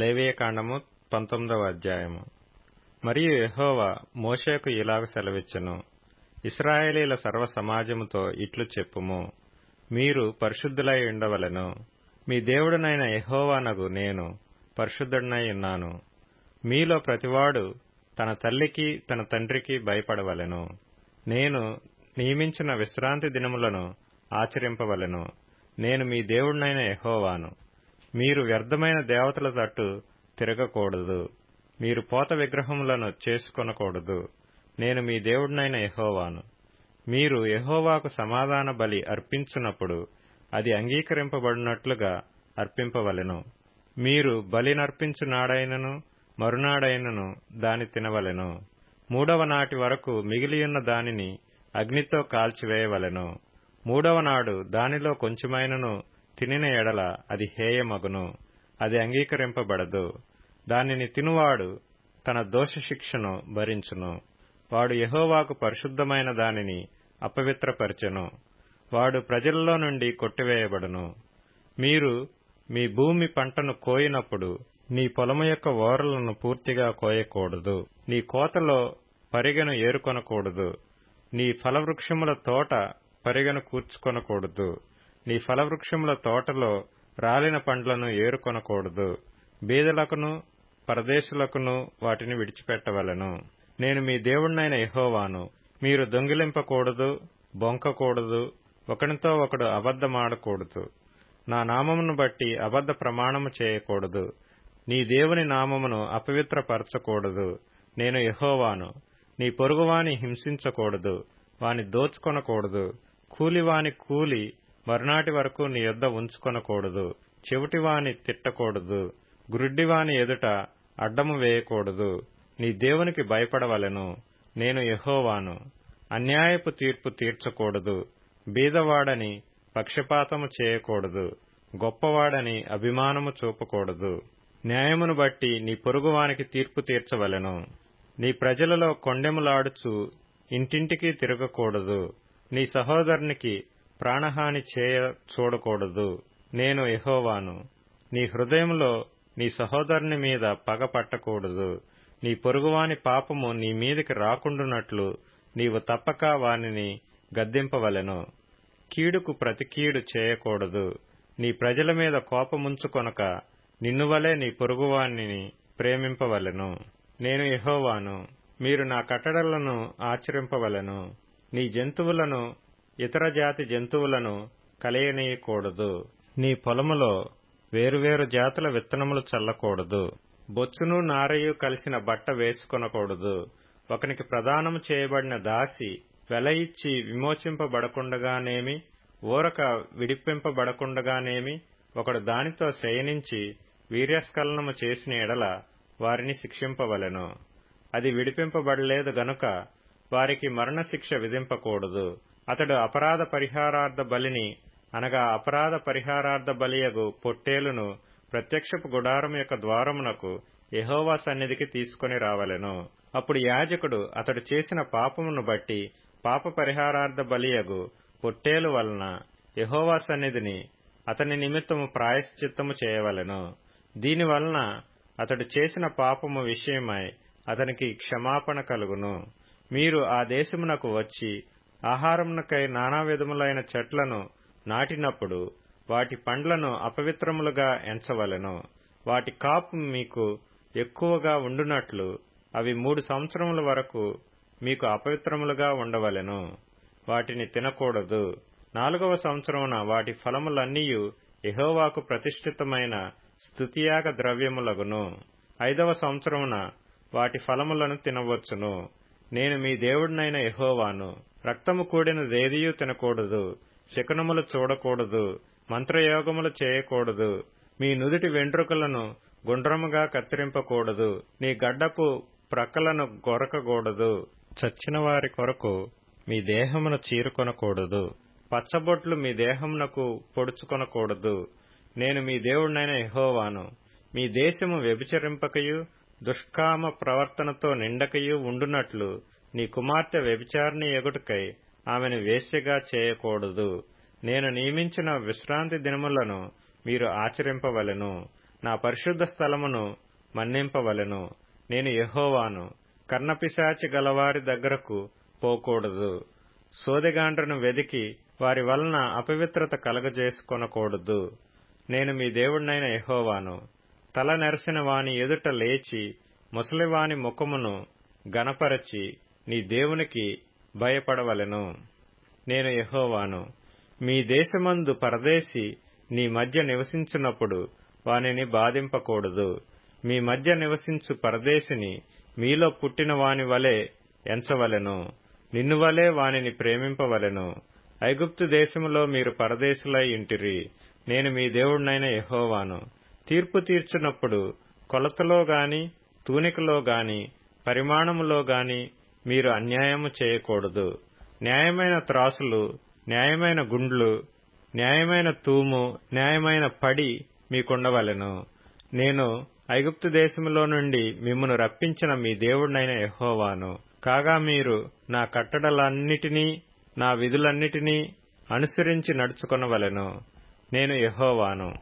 లేవియకాండము పంతొమ్మిదవ అధ్యాయము. మరియు యహోవా మోషేకు ఇలాగ సెలవిచ్చెను ఇస్రాయేలీల సర్వ సమాజముతో ఇట్లు చెప్పుము. మీరు పరిశుద్ధులై ఉండవలెను. మీ దేవుడునైన యహోవానగు నేను పరిశుద్ధుడనై ఉన్నాను. మీలో ప్రతివాడు తన తల్లికి తన తండ్రికి భయపడవలెను. నేను నియమించిన విశ్రాంతి దినములను ఆచరింపవలను. నేను మీ దేవుడినైన ఎహోవాను మీరు వ్యర్థమైన దేవతల తట్టు తిరగకూడదు. మీరు పోత విగ్రహములను చేసుకొనకూడదు. నేను మీ దేవుడినైన యహోవాను. మీరు యహోవాకు సమాధాన బలి అర్పించున్నప్పుడు అది అంగీకరింపబడినట్లుగా అర్పింపవలెను. మీరు బలినర్పించు నాడైనను మరునాడైనను దాని తినవలెను. మూడవ నాటి వరకు మిగిలియున్న దానిని అగ్నితో కాల్చివేయవలెను. మూడవ నాడు దానిలో కొంచెమైనను తినిన ఎడల అది హేయమగును అది అంగీకరింపబడదు. దానిని తినువాడు తన దోష శిక్షను భరించును. వాడు యహోవాకు పరిశుద్ధమైన దానిని అపవిత్రపరచెను. వాడు ప్రజల్లో నుండి కొట్టివేయబడును. మీరు మీ భూమి పంటను కోయినప్పుడు నీ పొలము యొక్క ఓరలను పూర్తిగా కోయకూడదు. నీ కోతలో పరిగెను ఏరుకొనకూడదు. నీ ఫలవృక్షముల తోట పరిగెను కూర్చుకొనకూడదు. నీ ఫలవృక్షముల తోటలో రాలిన పండ్లను ఏరుకొనకూడదు. బీదలకును పరదేశులకును వాటిని విడిచిపెట్టవలెను. నేను మీ దేవుణ్ణైన ఎహోవాను మీరు దొంగిలింపకూడదు బొంకకూడదు ఒకనితో ఒకడు అబద్ధమాడకూడదు. నా నామమును బట్టి అబద్ధ ప్రమాణము చేయకూడదు. నీ దేవుని నామమును అపవిత్రపరచకూడదు. నేను యహోవాను. నీ పొరుగువాని హింసించకూడదు. వాని దోచుకొనకూడదు. కూలివాని కూలి మరునాటి వరకు నీ యొద్ద ఉంచుకొనకూడదు. చెవిటివాని తిట్టకూడదు. గురుడ్డివాని ఎదుట అడ్డము వేయకూడదు. నీ దేవునికి భయపడవలెను. నేను యహోవాను. అన్యాయపు తీర్పు తీర్చకూడదు. బీదవాడని పక్షపాతము చేయకూడదు. గొప్పవాడని అభిమానము చూపకూడదు. న్యాయమును బట్టి నీ పొరుగువానికి తీర్పు తీర్చవలెను. నీ ప్రజలలో కొండెములాడుచు ఇంటింటికి తిరగకూడదు. నీ సహోదరునికి ప్రాణహాని చేయ చూడకూడదు. నేను ఎహోవాను నీ హృదయంలో నీ సహోదరుని మీద పగ పట్టకూడదు. నీ పొరుగువాని పాపము నీ మీదికి రాకుండునట్లు నీవు తప్పక వానిని గద్దింపవలెను. కీడుకు ప్రతి కీడు చేయకూడదు. నీ ప్రజల మీద కోపముంచుకొనక నిన్నువలే నీ పొరుగువాణ్ణి ప్రేమింపవలెను. నేను యహోవాను. మీరు నా కట్టడలను ఆచరింపవలెను. నీ జంతువులను ఇతర జాతి జంతువులను కలయనీయకూడదు. నీ పొలములో వేరువేరు జాతుల విత్తనములు చల్లకూడదు. బొచ్చును నారయు కలిసిన బట్ట వేసుకొనకూడదు. ఒకనికి ప్రదానము చేయబడిన దాసి వెల ఇచ్చి విమోచింపబడకుండగానేమి ఊరక విడిపింపబడకుండగానేమి ఒకడు దానితో శయనించి వీర్యస్ఖలనము చేసిన ఎడల వారిని శిక్షింపవలెను. అది విడిపింపబడలేదు గనుక వారికి మరణశిక్ష విధింపకూడదు. అతడు అపరాధ పరిహారార్థ బలిని అనగా అపరాధ పరిహారార్థ బలియగు పొట్టేలును ప్రత్యక్షపు గుడారం యొక్క ద్వారమునకు యహోవా సన్నిధికి తీసుకుని రావలెను. అప్పుడు యాజకుడు అతడు చేసిన పాపమును బట్టి పాప పరిహారార్థ బలియగు పొట్టేలు వలన యహోవా సన్నిధిని అతని నిమిత్తము ప్రాయశ్చిత్తము చేయవలెను. దీని వలన అతడు చేసిన పాపము విషయమై అతనికి క్షమాపణ కలుగును. మీరు ఆ దేశమునకు వచ్చి ఆహారమునకై నానా విధములైన చెట్లను నాటినప్పుడు వాటి పండ్లను అపవిత్రములుగా ఎంచవలెను. వాటి కాపు మీకు ఎక్కువగా ఉండునట్లు అవి మూడు సంవత్సరముల వరకు మీకు అపవిత్రములుగా ఉండవలెను. వాటిని తినకూడదు. నాలుగవ సంవత్సరమున వాటి ఫలములన్నీయు ఎహోవాకు ప్రతిష్ఠితమైన స్థుతియాగ ద్రవ్యములగును. ఐదవ సంవత్సరమున వాటి ఫలములను తినవచ్చును. నేను మీ దేవుడినైన ఎహోవాను రక్తము కూడిన దేదియూ తినకూడదు శకునములు చూడకూడదు మంత్రయోగములు చేయకూడదు మీ నుదుటి వెంట్రుకలను గుండ్రముగా కత్తిరింపకూడదు నీ గడ్డపు ప్రక్కలను గొరకకూడదు. చచ్చిన వారి కొరకు మీ దేహమును చీరుకొనకూడదు. పచ్చబొట్లు మీ దేహమునకు పొడుచుకొనకూడదు. నేను మీ దేవుడినైన ఎహోవాను మీ దేశము వ్యభిచరింపకయు దుష్కామ ప్రవర్తనతో నిండకయు ఉండునట్లు నీ కుమార్తె వ్యభిచారిణి ఎగుటకై ఆమెను వేశ్యగా చేయకూడదు. నేను నియమించిన విశ్రాంతి దినములను మీరు ఆచరింపవలెను. నా పరిశుద్ధ స్థలమును మన్నింపవలెను. నేను యహోవాను కర్ణపిశాచి గలవారి దగ్గరకు పోకూడదు. సోదెగాండ్రను వెదికి వారి వలన అపవిత్రత కలగజేసుకొనకూడదు. నేను మీ దేవుడినైన యెహోవాను తల నెరసిన వాని ఎదుట లేచి ముసలివాని ముఖమును గనపరచి నీ దేవునికి భయపడవలెను. నేను యహోవాను. మీ దేశమందు పరదేశి నీ మధ్య నివసించున్నప్పుడు వానిని బాధింపకూడదు. మీ మధ్య నివసించు పరదేశిని మీలో పుట్టిన వాని వలె ఎంచవలెను. నిన్ను వలె వానిని ప్రేమింపవలెను. ఐగుప్తు దేశములో మీరు పరదేశులై ఇంటిరి. నేను మీ దేవుడినైన యహోవాను. తీర్పు తీర్చున్నప్పుడు కొలతలో గాని తూనికలో గాని పరిమాణములో గాని మీరు అన్యాయము చేయకూడదు. న్యాయమైన త్రాసులు న్యాయమైన గుండ్లు న్యాయమైన తూము న్యాయమైన పడి మీకుండవలెను. నేను ఐగుప్తు దేశములో నుండి మిమ్మను రప్పించిన మీ దేవుడైన యెహోవాను. కాగా మీరు నా కట్టడలన్నిటినీ నా విధులన్నిటినీ అనుసరించి నడుచుకొనవలెను. నేను యహోవాను.